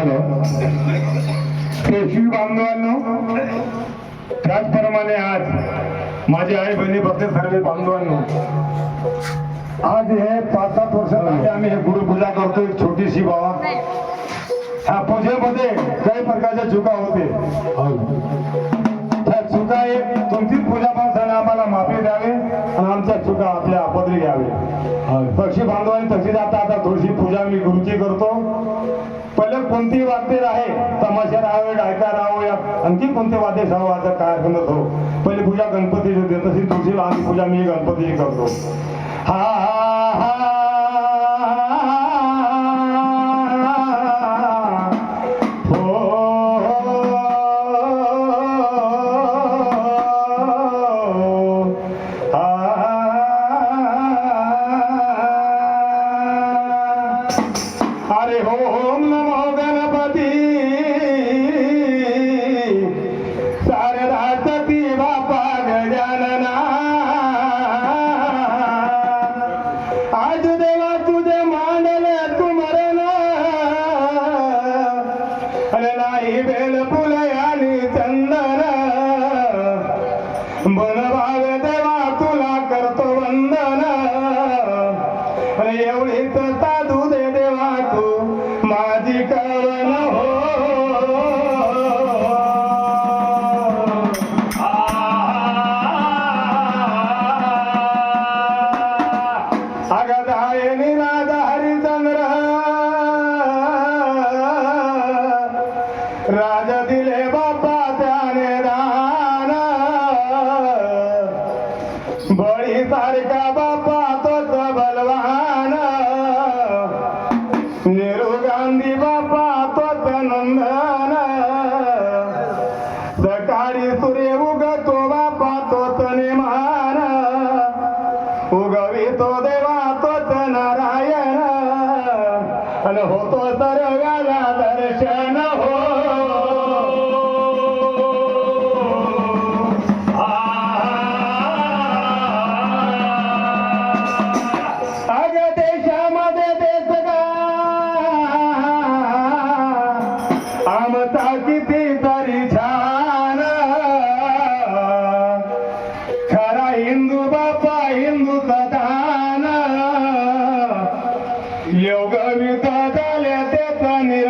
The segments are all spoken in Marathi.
हॅलो. पेशवी बांधवांनो त्याचप्रमाणे आज माझे आई बहिणी बसले सर्व बांधवांनो. आज हे पाच सात वर्षांसाठी आम्ही हे गुरुपूजा करतो एक छोटीशी बाबा. ह्या पूजेमध्ये काही प्रकारच्या चुका होते त्या चुका एक तुमची पूजा पासून आम्हाला माफी द्यावी आणि आमच्या चुका आपल्या आपदरी घ्यावे. पक्षी बांधवांनी तशीच आता आता थोडीशी पूजा मी गुरुची करतो. पहिले कोणती वाद्य आहे? तमाशा राहावे डायका राहूया या आणखी कोणते वाद्य सर्वांचा कार्यक्रम हो पहिले पूजा गणपतीची होते तशी तुझी लहान पूजा मी गणपतीची करतो. हा हा. নেহরু গান্ধী कविता झाल्या त्याचा निरा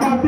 Thank you.